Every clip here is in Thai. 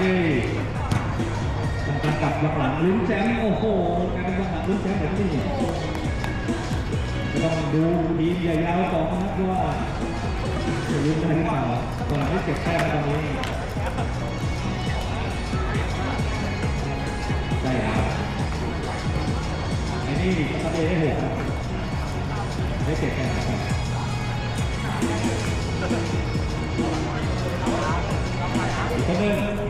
ที่ทำการกลับหลังลุ้นแชมป์โอ้โหกายเป็นหลังลุ้นแชมป์แบบนี้ก็ต้องดูทีมยาวๆก่อนนะครับว่าจะลุ้นได้หรือเปล่าก่อนที่เก็บแต้มตอนนี้ได้ครับอ้นี่ก็ทำได้หกได้เก็บแต้มครับอีก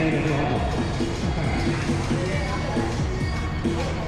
Thank you.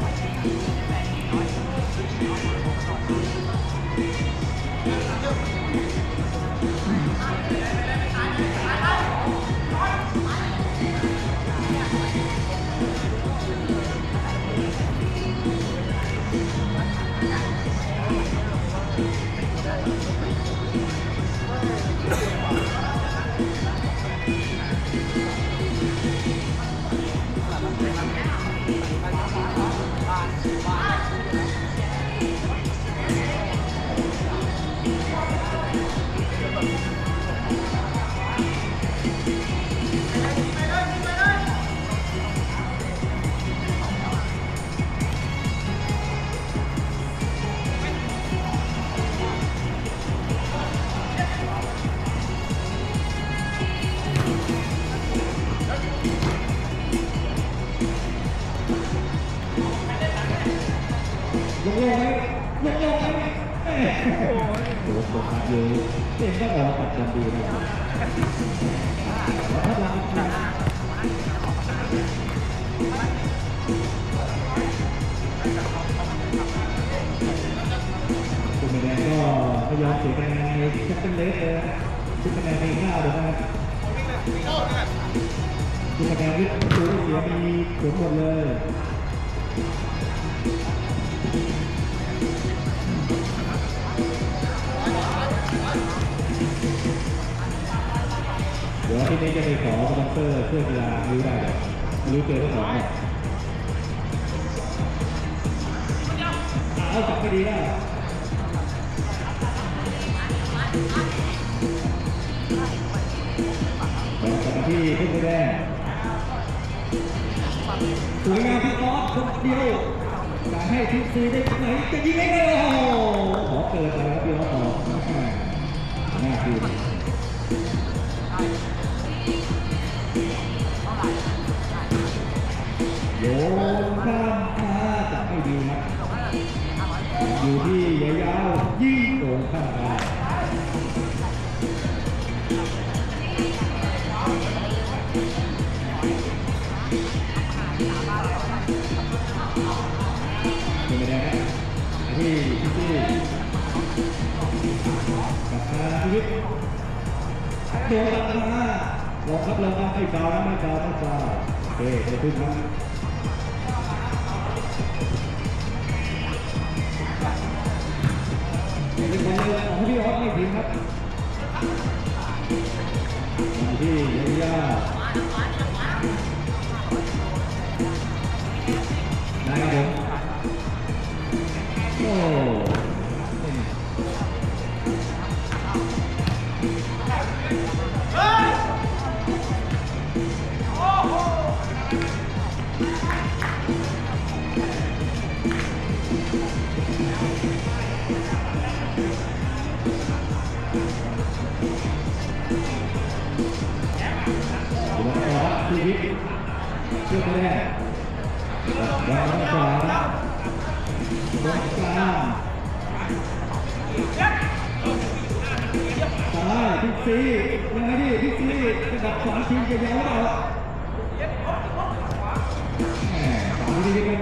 งไหมลงลงไหมโอ้โหโฟกัสเยอะเต็มก็ออกปัดกันดีนะแล้วหลังหนักคุณแดงก็ไม่ยอมเสียคะแนนในแชมเปี้ยนเลสเลยนะทุกคะแนนมีค่าเลยนะครับทุกคะแนนที่ตัวเสียมีผลหมดเลย เดี๋ยวที่นี้จะไปขอสปอนเซอร์เพื่อกีฬารู้ได้ไม่รู้เจอที่ไหนเนี่ยเอาจับไม่ดีแล้วแบ่งกันที่ขึ้นไปแดงสวยงามพี่ออสคนเดียวจะให้ทีมซีได้ไหนจะยิงได้เลยขอเกิดอะไรครับพี่ออสต่อหน้าทีม โยนข้ามมาจะไม่ดีครับอยู่ที่ยาวๆยิ่งโงข้ามมาเป็นไปได้ไหมที่ที่กับทางชีวิตโดนตัดมาบอกครับเราต้องให้เกานะไม่เกาไม่เกาโอเคได้ขึ้นครั ดูแลต่อครับชีวิตเชื่อแน่วางน้ำขวาตรงกลางซ้ายพิกซี่ยังไงดิพิกซี่ระดับขวาทีมจะยาวหรือเปล่าแหมสามดีๆกัน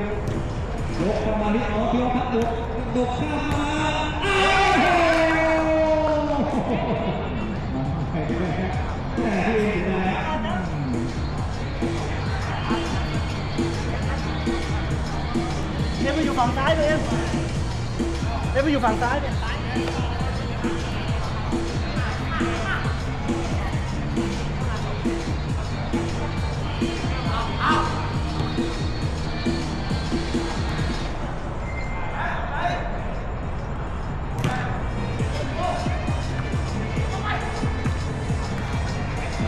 ยกประมาณนี้เอาเพียวพักยกยกข้ามมาอ้าว เนี่ยไปอยู่ฝั่งซ้ายเลยเนี่ยไปอยู่ฝั่งซ้ายเนี่ย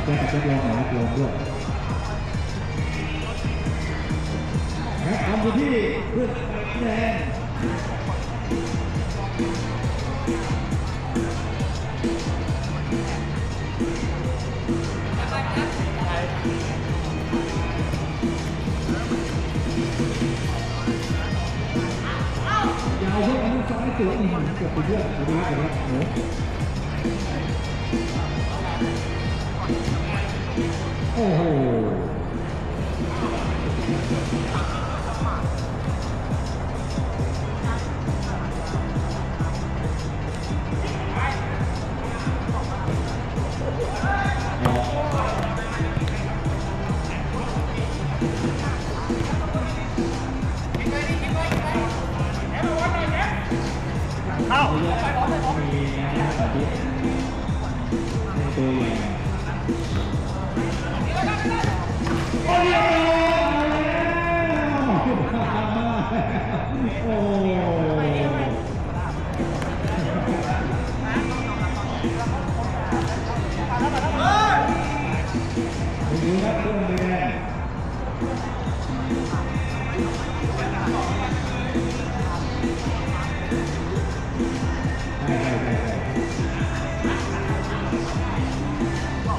แจ้งกับเจ้าลองหน่อยนะลองด้วยและทำอยู่ที่เพื่อนแดงยาวเพื่อนมือซ้ายตัวอีกเกือบไปเยอะดูกันแล้วโอ้ โอ้โหเข้ามีนะครับแบบนี้เป็นตัวใหญ่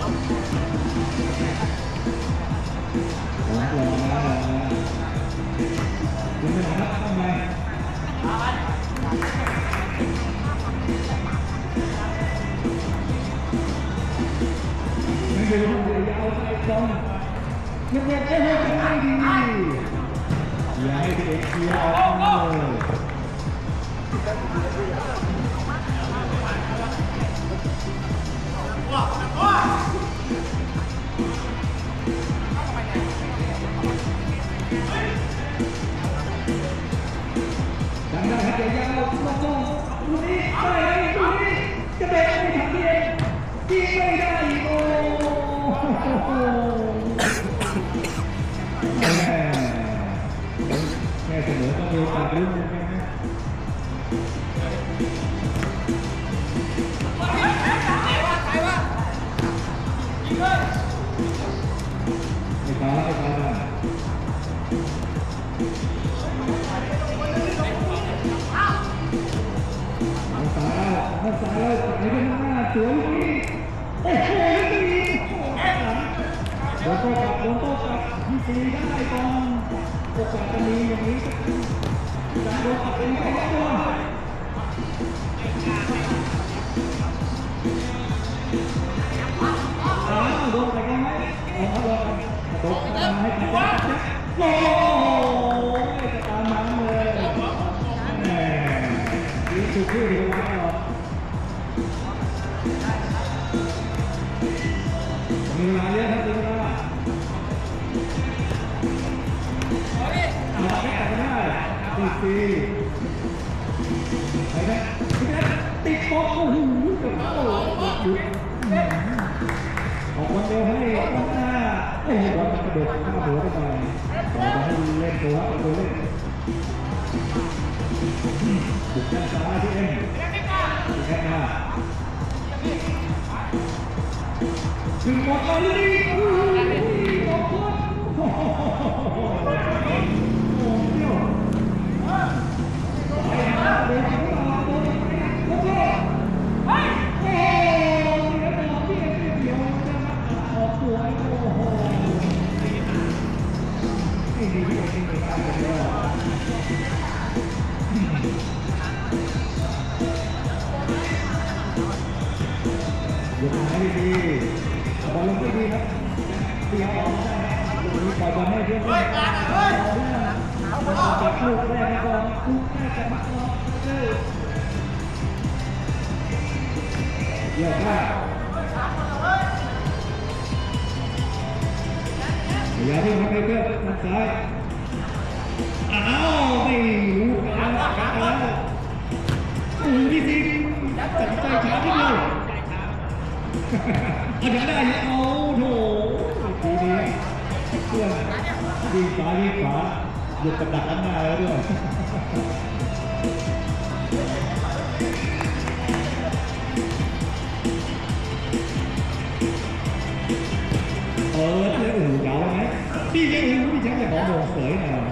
ลองลองนะลองนะยังไม่ทังไม่ดูห้ยวยาวไปตรงยังไม่ได้ให้ได้ดีอย่าให้เด็กเชียาเลยดังนั้นครับยาวๆลงลงลูกนี้ได้ไหมลูกนี้จะเบรกไม่ทันเองยิงไม่ได้โอ้โหแม่เสมอก็มีโอกาสลุ้นเหมือนกันนะไซ้ายทางซ้ายเลยไหลไปข้างหน้าสวยที่โอ้โหลูกนี้โอ้โหข้างหลังโดนโต้กลับโดนโต้กลับที่สี่ได้ก่อนโอกาสจะมีอย่างนี้จะโดนกลับเป็นไปได้ตัวอ้าวโดนไปกันไหมเอาเอาเอาตกตามให้ตัดจับจับโอ้โหจะตามมันเลยแหมดีสุดที่ ตีตีไปนะไปนะติดป๊อกโอ้โหเกือบเข้าหยุดออกวันเดียวให้ข้างหน้าโอ้โหบอลมันกระโดดข้ามหัวไปหน่อยต่อไปให้เล่นตัวตัวเล่นบุกด้านซ้ายที่เอ็มแค่หน้าถึงหมดเลยนี่โอ้โหขอบคุณโอ้โหโอ้โหเที่ยว ไป เยี่ยมมากอย่าที่ทำให้เพื่อนทางซ้ายอ้าวไม่รู้แล้วกันแล้วอู้ที่สิตัดใจช้าที่เดียวเอายังได้อยู่เอาโถดีดีเพื่อนดีฟ้าดีฟ้าหยุดกับดักข้างหน้าแล้วด้วย พี่เจ๊อู๋พี่แชมป์จะขอโมงเสยหน่อย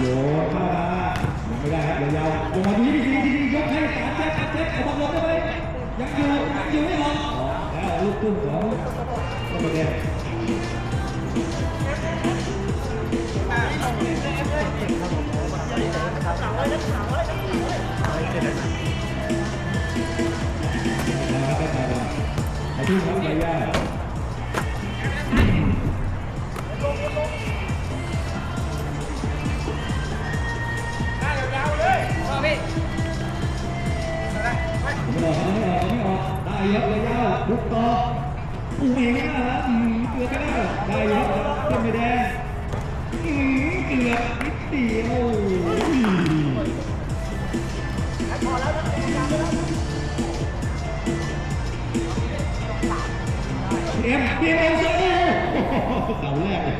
โยนเข้ามาไม่ได้ครับยาวๆลงมาดีดีดีดียกให้สามเจ็ดสามเจ็ดเอาบอลลงได้ไหมยังอยู่ยังอยู่ไม่ออกออกแล้วลูกตุ้มของก็ไม่ได้นะครับ ที่เขาใบย่าไม่ออกไม่ออกไม่ออกได้เยอะเลยยาวบุกต่ออุ้งเองนะฮะอืมเกือบไปแล้วได้เยอะขึ้นไม่แดงอืมเกือบนิดเดียว เอ็มเอ็มเอ็มเซอเสาแรกเลย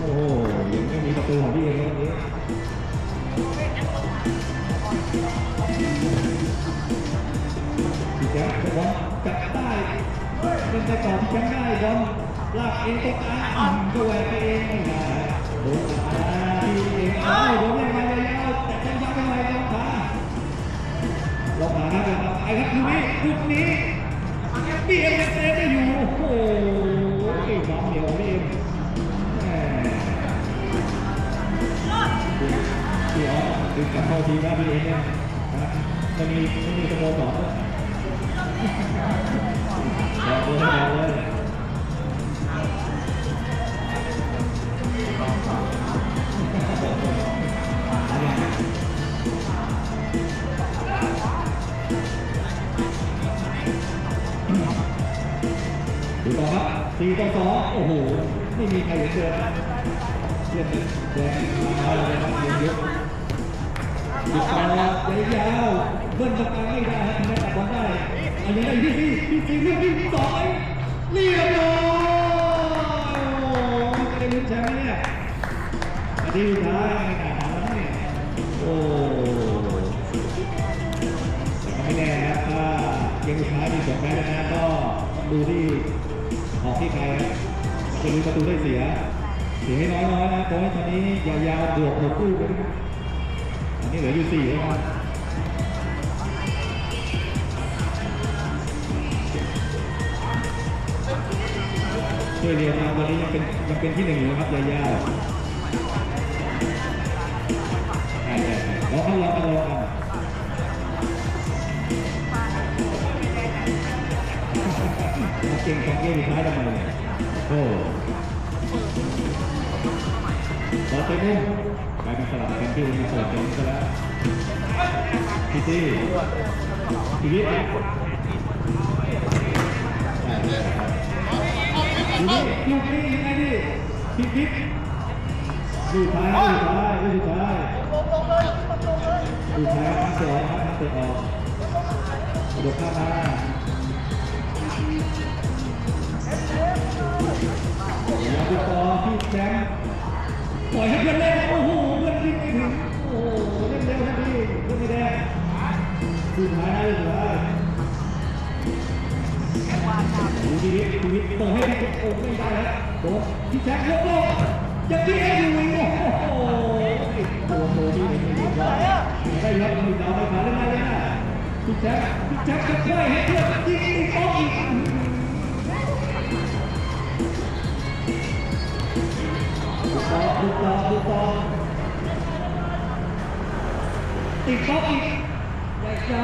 โอ้โหยังไม่มีประตูของพี่เอ็มวันนี้พี่แจ๊คบอลจับได้เป็นไปต่อพี่แจ๊คได้บอลลากเองตกกลางอืมก็แหวกไปเองไม่ได้โดนขาพี่เองเอ้าโดนยังไงยาวแต่จังหวะไม่ไหวลองขาลองขาครับเป็นไอ้ครับลูกนี้ลูกนี้พี่เอ็มซฟ ดึงกลับเข้าทีมแล้วพี่เอ็มเนี่ยนะจะมีจะมีสโมสรด้วยบอกเลยบอกเลยดูต่อครับสี่ต่อสองโอ้โห ไม่มีใครเห็นเดินเล่นแดงมาเลยครับเยอะ เยอะดูต่อยาวเบิ้ลตรงกลางไม่ได้ครับทำไมตัดบอลได้อันนี้ได้ที่สี่ที่สี่เรื่องที่สองเรียบร้อยโอ้โหจะได้ลุ้นแชมป์เนี่ยอันาทีสุดท้ายไม่ขาดแล้วเนี่ยโอ้แต่ก็ไม่แน่นะครับถ้าเกมสุดท้ายมีผลแพ้ชนะก็ต้องดูที่ออกที่ใครครับจะมีประตูได้เสีย เสียให้น้อยๆนะเพราะว่าตอนนี้ยาวๆบวกหกคู่ไปด้วยอั นนี้เหลืออยู่สี่แล้วครับช่วยเรียนมาวันนี้ยังเป็นยังเป็นที่หนึ่งอยู่นะครับยายาใช่ใช่ใช่รอเขารอกันรอกันเก่งของเกมสุดท้ายทำไมเนี่ยโอ้บอลเตะมุมกลายเป็นสลับกันที่วันนี้เปิดเต็มซะแล้วพี่ซี่ชีวิตนะใช่ใช่ครับดูนี่ลูกนี้ยังไงดิพลิกพลิกดูท้ายดูท้ายดูท้ายดูท้ายข้างเสือข้างเสือออกดูข้างหน้าอย่าไปต่อพี่แชมป์ปล่อยให้เพื่อนเล่นโอ้โห ดูท้ายนะดูท้ายดูดีดีดูดีเปิดให้ได้โอ้ไม่ได้แล้วโดนพี่แจ็คยกโลกยังพี่เอ็อยู่อีโอ้โหตัวโตนี่เห็นไม่ดีว่ได้รับมือดาวไม่ผ่านเล่นได้เลยนะพี่แจ็คพี่แจ็คจะช่วยให้เพื่อนยิงอีกโอ้อีกดูต่อดูต่อดูต่อติดโต๊ะอีก ใจ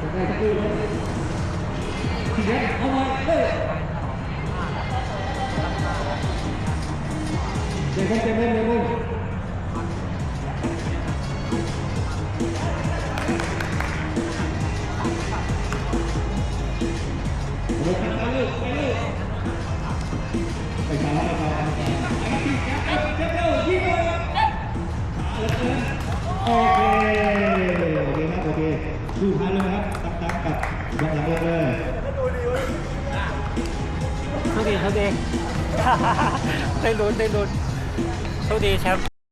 สนเลยทีแรกเอาไเดี๋ยวเขาจะเล่นเลยมึง